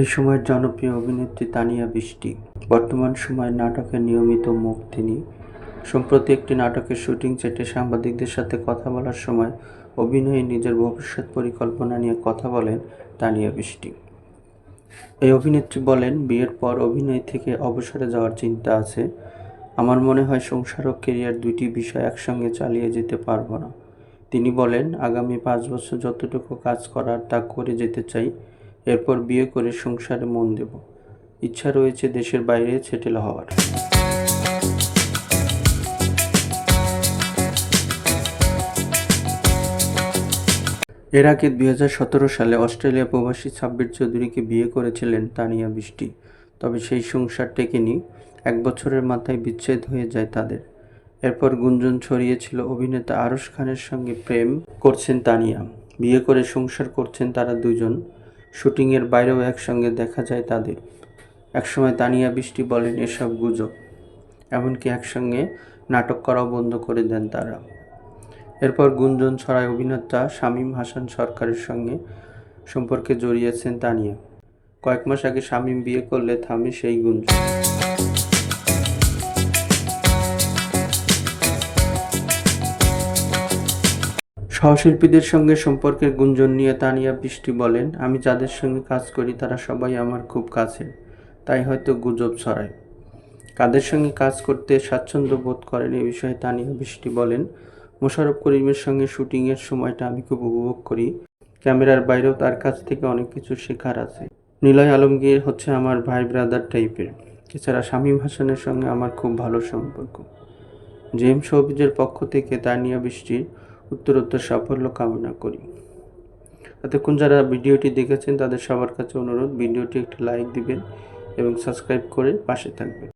এই সময়ের জনপ্রিয় অভিনেত্রী তানিয়া বৃষ্টি। বর্তমান সময়ে নাটকে নিয়মিত মুখ তিনি। সম্প্রতি একটি নাটকের শুটিং সেটে সাংবাদিকদের সাথে কথা বলার সময় অভিনয়ে নিজের ভবিষ্যৎ পরিকল্পনা নিয়ে কথা বলেন তানিয়া বৃষ্টি। এই অভিনেত্রী বলেন, বিয়ের পর অভিনয় থেকে অবসরে যাওয়ার চিন্তা আছে। আমার মনে হয় সংসার ও কেরিয়ার দুইটি বিষয় একসঙ্গে চালিয়ে যেতে পারব না। তিনি বলেন, আগামী পাঁচ বছর যতটুকু কাজ করার তা করে যেতে চাই এরপর বিয়ে করে সংসারে মন দেব। ইচ্ছা রয়েছে দেশের বাইরে সেটেল হওয়ার। এর আগে দুই সালে অস্ট্রেলিয়া প্রবাসী সাব্বির চৌধুরীকে বিয়ে করেছিলেন তানিয়া বৃষ্টি। তবে সেই সংসার টেকেনি, এক বছরের মাথায় বিচ্ছেদ হয়ে যায় তাদের। এরপর গুঞ্জন ছড়িয়েছিল অভিনেতা আরশ খানের সঙ্গে প্রেম করছেন তানিয়া। বিয়ে করে সংসার করছেন তারা দুজন। শুটিংয়ের বাইরেও একসঙ্গে দেখা যায় তাদের। একসময় তানিয়া বৃষ্টি বলেন এসব গুজব, এমনকি একসঙ্গে নাটক করাও বন্ধ করে দেন তারা। এরপর গুঞ্জন ছড়ায় অভিনেতা শামীম হাসান সরকারের সঙ্গে সম্পর্কে জড়িয়েছেন তানিয়া। কয়েক মাস আগে শামীম বিয়ে করলে থামে সেই গুঞ্জন। সহশিল্পীদের সঙ্গে সম্পর্কের গুঞ্জন নিয়ে তানিয়া বৃষ্টি বলেন, আমি যাদের সঙ্গে কাজ করি তারা সবাই আমার খুব কাছের তাই হয়তো গুজব ছড়ায়। কাদের সঙ্গে কাজ করতে স্বাচ্ছন্দ্য বোধ করেন এ বিষয়ে তানিয়া বৃষ্টি বলেন মোশারফ করিমের সঙ্গে শুটিংয়ের সময়টা আমি খুব উপভোগ করি। ক্যামেরার বাইরেও তার কাছ থেকে অনেক কিছু শেখার আছে। নিলয় আলমগীর হচ্ছে আমার ভাই ব্রাদার টাইপের। এছাড়া শামীম হাসানের সঙ্গে আমার খুব ভালো সম্পর্ক। জেম শোবিজের পক্ষ থেকে তানিয়া বৃষ্টির উত্তরোত্তর সাফল্য কামনা করি। এতক্ষণ যারা ভিডিওটি দেখেছেন, তাদের সবার কাছে অনুরোধ, ভিডিওটি একটি লাইক দিবেন এবং সাবস্ক্রাইব করে পাশে থাকবেন।